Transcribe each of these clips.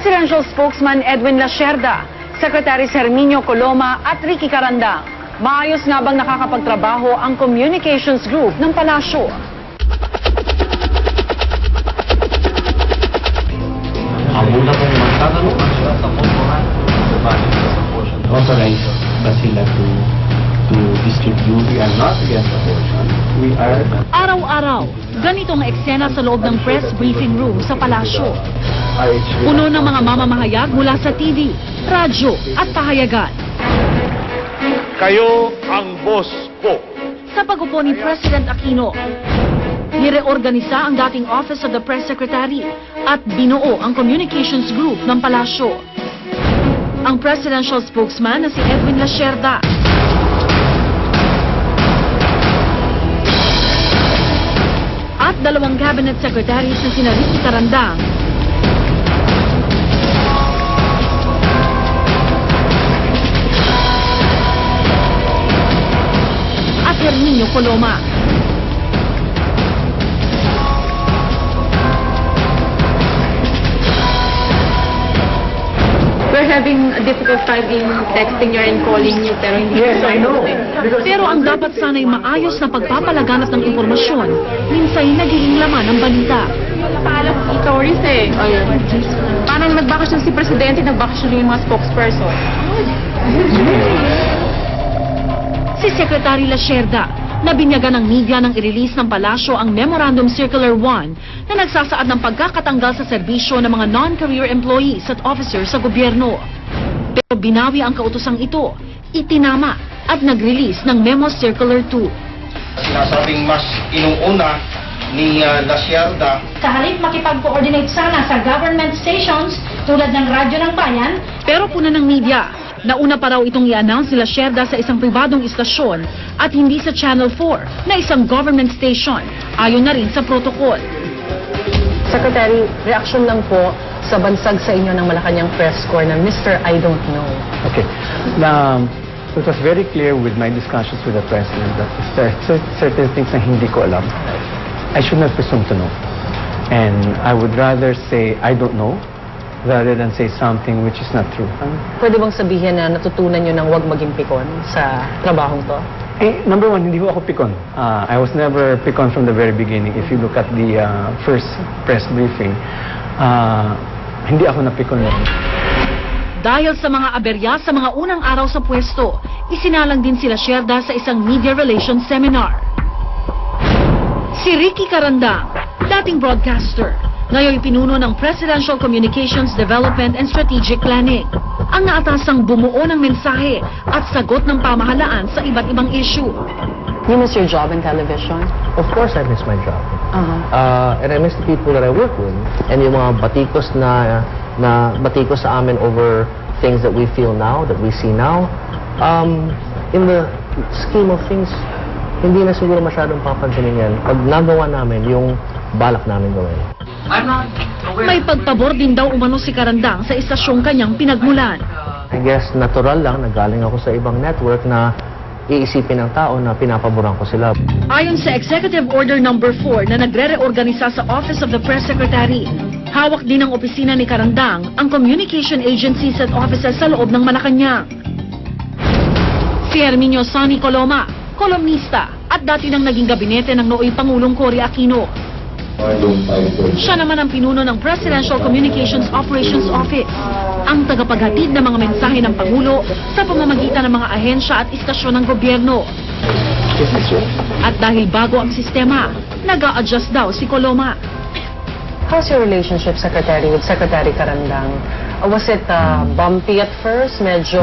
Presidential Spokesman Edwin Lacerda, Secretary Serminio Coloma at Ricky Carandang. Maayos nga bang nakakapagtrabaho ang Communications Group ng Palasyo? Ang una kong magtatanong siya sa popohan. Bakit sa portion? authorize ba sila to to distribute? We are not against abortion. We are Araw-araw, ganito ang eksena sa loob ng press briefing room sa palasyo. Puno ng mga mamamahayag mula sa TV, radyo at pahayagan. Kayo ang boss ko. Sa pagupo ni President Aquino, nireorganisa ang dating Office of the Press Secretary at binuo ang Communications Group ng palasyo. Ang presidential spokesman na si Edwin Lacerda cabinet secretaries na sina Ricky Carandang at Herminio Coloma. Having a difficult time in texting you and calling you, pero hindi Yes, I know. Because Pero ang dapat sana'y maayos na pagpapalaganap ng impormasyon, minsa'y nagiging laman ng balita. Paalam si Torres eh. Ayun. Parang nagbakasyon si Presidente, nagbakasyon yung mga spokesperson. Si Secretary Lacerda, nabinyagan ng media nang i-release ng palasyo ang Memorandum Circular 1 na nagsasaad ng pagkakatanggal sa serbisyo ng mga non-career employees at officers sa gobyerno. Pero binawi ang kautosang ito, itinama at nag-release ng Memo Circular 2. sinasabing mas inuuna ni uh, Lacerda Sa halip makipag-coordinate sana sa government stations tulad ng Radyo ng Bayan, Pero puna ng media, nauna pa raw itong i-announce nila Sherda sa isang pribadong istasyon at hindi sa Channel 4 na isang government station, ayon na rin sa protocol. Secretary, reaction lang po sa bansag sa inyo ng Malacanang press corps na Mr. I don't know. okay. Um, it was very clear with my discussions with the president that there are cer- certain things na hindi ko alam, I should not presume to know. And I would rather say I don't know rather than say something which is not true. Pwede bang sabihin na natutunan nyo ng huwag maging pikon sa trabahong to? Eh, number one, hindi ko ako pikon. Uh, I was never pikon from the very beginning. If you look at the uh, first press briefing, uh, hindi ako napikon lang. Dahil sa mga aberya sa mga unang araw sa pwesto, isinalang din sila Sherda sa isang media relations seminar. Si Ricky Carandang, dating broadcaster, ngayon pinuno ng Presidential Communications Development and Strategic Planning. Ang naatasang bumuo ng mensahe at sagot ng pamahalaan sa iba't ibang issue. You miss your job in television? Of course, I miss my job. Uh-huh. Uh, and I miss the people that I work with. And yung mga batikos na, na batikos sa amin over things that we feel now, that we see now, um, in the scheme of things, hindi na siguro masyadong papansinin yan pag nagawa namin yung balak namin gawin. I'm not aware. May pagpabor din daw umano si Carandang sa istasyong kanyang pinagmulan. I guess natural lang na galing ako sa ibang network na iisipin ng tao na pinapaboran ko sila. Ayon sa Executive Order Number 4 na nagre-reorganisa sa Office of the Press Secretary, hawak din ng opisina ni Karandang ang communication agencies at offices sa loob ng Malacanang. Si Herminio Sonny Coloma, kolumnista at dati nang naging gabinete ng nooy Pangulong Cory Aquino. Siya naman ang pinuno ng Presidential Communications Operations Office, ang tagapaghatid ng mga mensahe ng Pangulo sa pamamagitan ng mga ahensya at istasyon ng gobyerno. At dahil bago ang sistema, nag adjust daw si Coloma. How's your relationship, Secretary, with Secretary Carandang? Uh, was it uh, bumpy at first? Medyo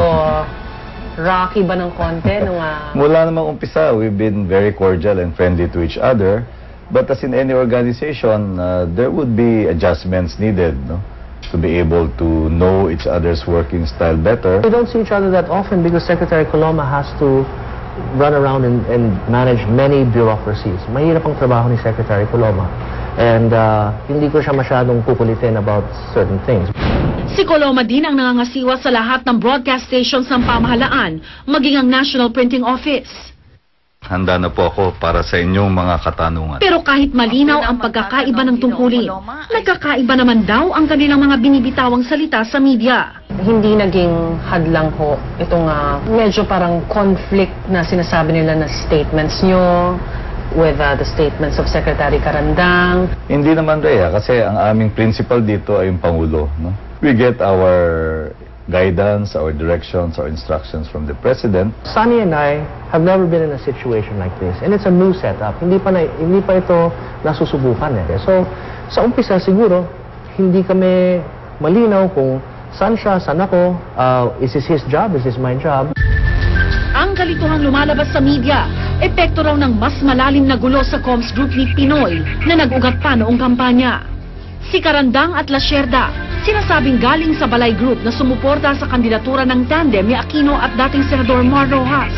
rocky ba ng konti? Nung, uh, Mula namang umpisa, we've been very cordial and friendly to each other. But as in any organization, uh, there would be adjustments needed no? to be able to know each other's working style better. We don't see each other that often because Secretary Coloma has to run around and, and manage many bureaucracies. Mahirap ang trabaho ni Secretary Coloma. And uh, hindi ko siya masyadong kukulitin about certain things. Si Coloma din ang nangangasiwa sa lahat ng broadcast stations ng pamahalaan, maging ang National Printing Office. Handa na po ako para sa inyong mga katanungan. Pero kahit malinaw ang pagkakaiba ng tungkulin, nagkakaiba naman daw ang kanilang mga binibitawang salita sa media. Hindi naging hadlang ho itong ah, medyo parang conflict na sinasabi nila na statements nyo with ah, the statements of Secretary Karandang. Hindi naman Rhea, kasi ang aming principal dito ay yung Pangulo. No? We get our guidance, our directions, our instructions from the President. Sunny and I have never been in a situation like this. And it's a new setup. Hindi pa, na, hindi pa ito nasusubukan eh. So, sa umpisa siguro, hindi kami malinaw kung saan siya, saan ako, uh, is this his job, is this my job. Ang kalituhang lumalabas sa media, epekto raw ng mas malalim na gulo sa Coms Group ni Pinoy na nag-ugat pa noong kampanya. Si Karandang at Lasierda, sinasabing galing sa Balay Group na sumuporta sa kandidatura ng tandem ni Aquino at dating Senador Mar Rojas.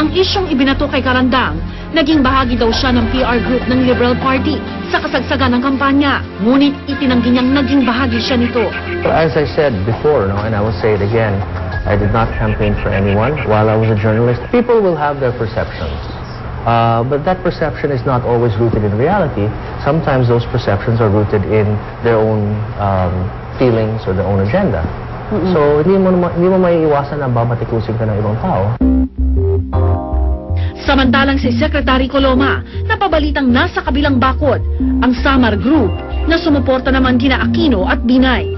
Ang isyong ibinato kay Karandang, naging bahagi daw siya ng PR group ng Liberal Party sa kasagsagan ng kampanya. Ngunit itinanggi niyang naging bahagi siya nito. As I said before, no, and I will say it again, I did not campaign for anyone while I was a journalist. People will have their perceptions. Uh, but that perception is not always rooted in reality. Sometimes those perceptions are rooted in their own um, feelings or their own agenda. So, hindi mo, hindi mo maiiwasan na babatikusin ka ng ibang tao. Samantalang si Secretary Coloma, napabalitang nasa kabilang bakod, ang Samar Group na sumuporta naman kina Aquino at Binay.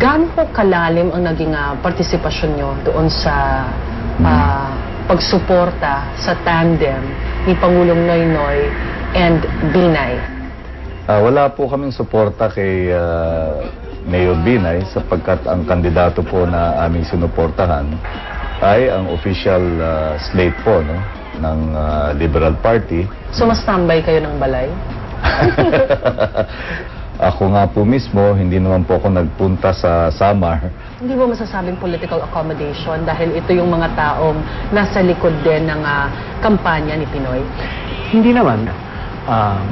Gaano po kalalim ang naging ah, partisipasyon nyo doon sa ah, pagsuporta sa tandem ni Pangulong Noynoy and Binay? Ah, wala po kaming suporta kay ah, Mayor Binay sapagkat ang kandidato po na aming sinuportahan ay ang official ah, slate po no, ng ah, Liberal Party. So mas tambay kayo ng balay? Ako nga po mismo, hindi naman po ako nagpunta sa Samar. Hindi mo masasabing political accommodation dahil ito yung mga taong nasa likod din ng ah, kampanya ni Pinoy? Hindi naman. Ah,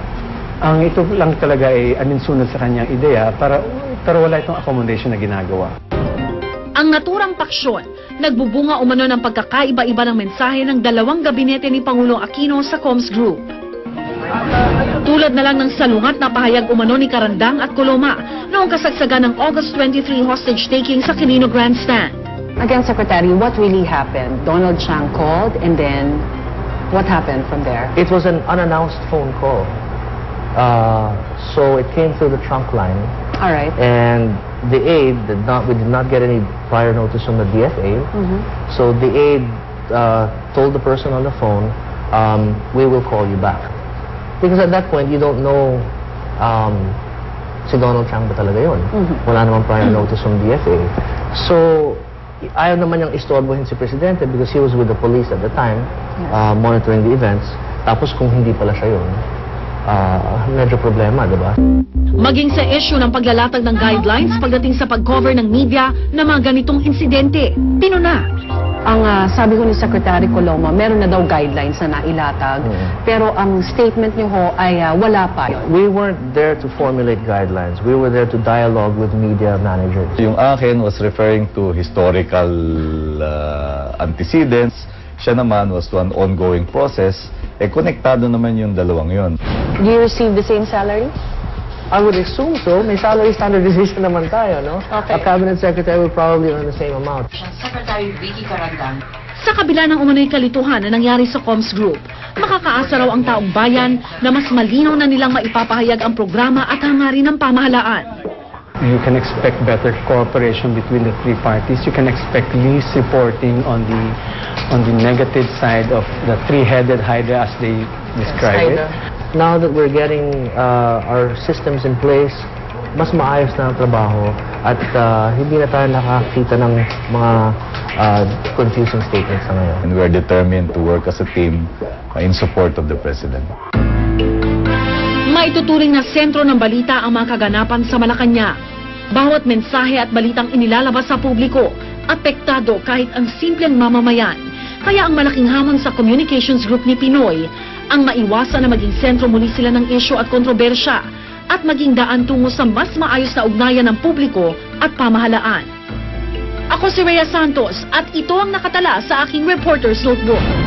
ang ito lang talaga ay aninsunod sa kanyang ideya para pero wala itong accommodation na ginagawa. Ang naturang paksyon, nagbubunga umano ng pagkakaiba-iba ng mensahe ng dalawang gabinete ni Pangulong Aquino sa Coms Group. Tulad na lang ng salungat na pahayag umano ni Karandang at Coloma noong kasagsagan ng August 23 hostage-taking sa Quirino Grandstand. Again, Secretary, what really happened? Donald Chang called and then what happened from there? It was an unannounced phone call. Uh, so it came through the trunk line. All right. And the aide did not, we did not get any prior notice from the DFA. So the aide uh, told the person on the phone, um, we will call you back. Because at that point, you don't know um, si Donald Trump ba talaga yun. Wala namang prior notice from DFA. So, ayaw naman niyang istorbohin si Presidente because he was with the police at the time, uh, monitoring the events. Tapos kung hindi pala siya yun, uh, medyo problema, di ba? Maging sa issue ng paglalatag ng guidelines pagdating sa pag-cover ng media ng mga ganitong insidente, pinuna. Ang ah, sabi ko ni Secretary Coloma, meron na daw guidelines na nailatag, Mhm. pero ang statement niyo ho ay ah, wala pa. We weren't there to formulate guidelines. We were there to dialogue with media managers. Yung akin was referring to historical uh, antecedents. Siya naman was to an ongoing process. Eh, konektado naman yung dalawang yon. Do you receive the same salary? I would assume so. May salary standardization naman tayo, no? Okay. A cabinet secretary will probably earn the same amount. Sa kabila ng umano'y kalituhan na nangyari sa Coms Group, makakaasa raw ang taong bayan na mas malinaw na nilang maipapahayag ang programa at hangarin ng pamahalaan. You can expect better cooperation between the three parties. You can expect least reporting on the on the negative side of the three-headed hydra as they describe it. Now that we're getting uh, our systems in place, mas maayos na ang trabaho at uh, hindi na tayo nakakita ng mga uh, confusing statements na ngayon. And we are determined to work as a team uh, in support of the President. Maituturing na sentro ng balita ang mga kaganapan sa Malacanang. Bawat mensahe at balitang inilalabas sa publiko, apektado kahit ang simpleng mamamayan. Kaya ang malaking hamon sa communications group ni Pinoy, ang maiwasan na maging sentro muli sila ng isyo at kontrobersya at maging daan tungo sa mas maayos na ugnayan ng publiko at pamahalaan. Ako si Rhea Santos at ito ang nakatala sa aking Reporter's Notebook.